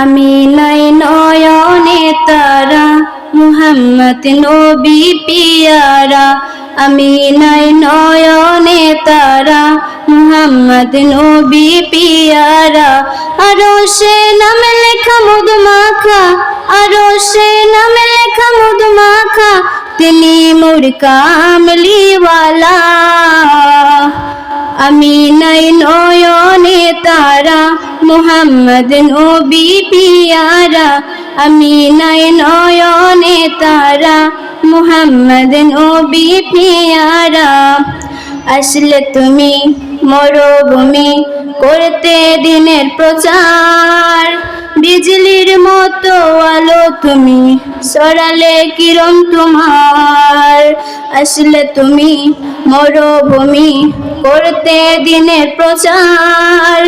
আমি নাই নয়নে তারা, মুহাম্মদ নবী পিয়ারা। আমি নাই নয়নে তারা, মুহাম্মদ নবী পিয়ারা। আরও সে নাম লেখা মধু মাখা সে নাম লেখা মধু মাখা তিনি মোর কামলিওয়ালা। আমি নাই নয়নে তারা মুহাম্মদ নবী পিয়ারা আমি নাই নয়নে তারা মুহাম্মদ নবী পিয়ারা আসলে তুমি মরুভূমি করতে দিনের প্রচার। বিজলির মতো আলো তুমি, সরালে কিরম তোমার। আসলে তুমি মরুভূমি করতে দিনের প্রচার।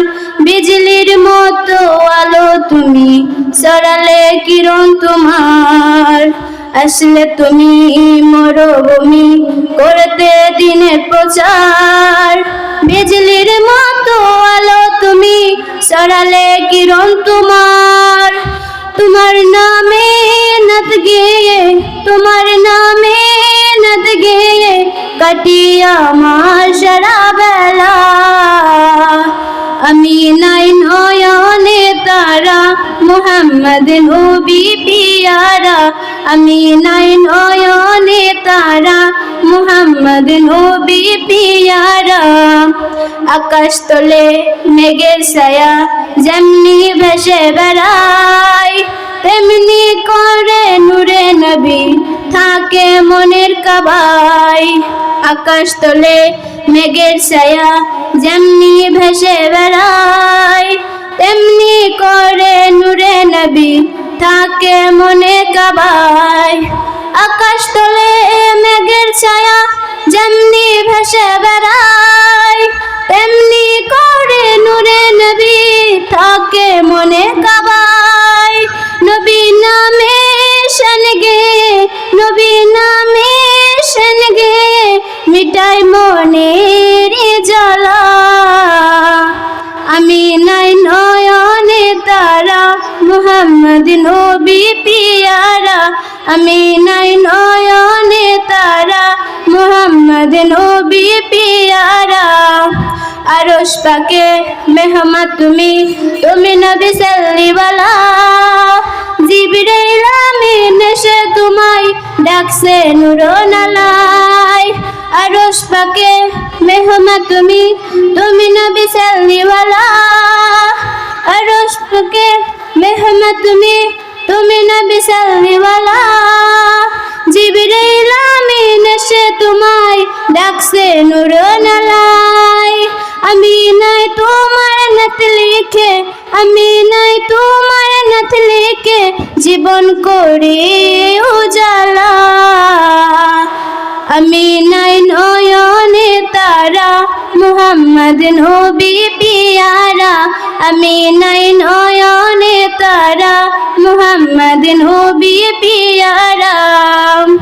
বিজলির মতো আলো তুমি, সরালে কিরণ তোমার। আসলে তুমি মরুভূমি করতে দিনের প্রচার। বিজলির মতো আলো তুমি, সরালে কিরণ তোমার। তোমার নামে নত গেয়ে তোমার নামে নত গেয়ে কাটিয়া আমার সারা বেলা আমি নাই নয়নে তারা মোহাম্মদ নবী পিয়ারা আমি নাই নয়নে তারা মোহাম্মদ নবী পিয়ারা। আকাশ তলে মেঘের ছায়া যেমনি ভেসে বেড়ায়, তেমনি করে নূরে নবী থাকে মনের কাবাই আকাশ তলে মেঘের ছায়া যেমনি ভেসে বেড়ায় তেমনি করে নূরে নবী থাকে মনে কাবাই আকাশ তলে মেঘের ছায়া যেমনি ভেসে বেড়ায়। তেমনি করে নূরে নবী থাকে মনে কাবাই নবী নামে গে নবী নামে গে মিটাই মনের মুহাম্মদ নবী পিয়ারা, আমি নাই নয়নে তারা। মুহাম্মদ নবী পিয়ারা, আরশ পাকে মেহমা তুমি তুমি নবী সাল্লিওয়ালা। জিবরাইল আমিন এসে তোমায় ডাকছে নুরনালাই আরশ পাকে মেহমা তুমি তুমি নবী সাল্লিওয়ালা। আরশ পাকে মেহমা তুমি তুমি নবী সাল্লিওয়ালা। জিবরাইল আমিন এসে তোমায় ডাকছে নুরনালাই আমি নাই তোমার নাত লিখে আমি নাই তোমার নাত লিখে জীবন করে উজালা। আমি নাই নয়নে তারা মোহাম্মদ নবী পিয়ারা। আমি নাই নয়নে তারা মোহাম্মদ নবী পিয়ারা।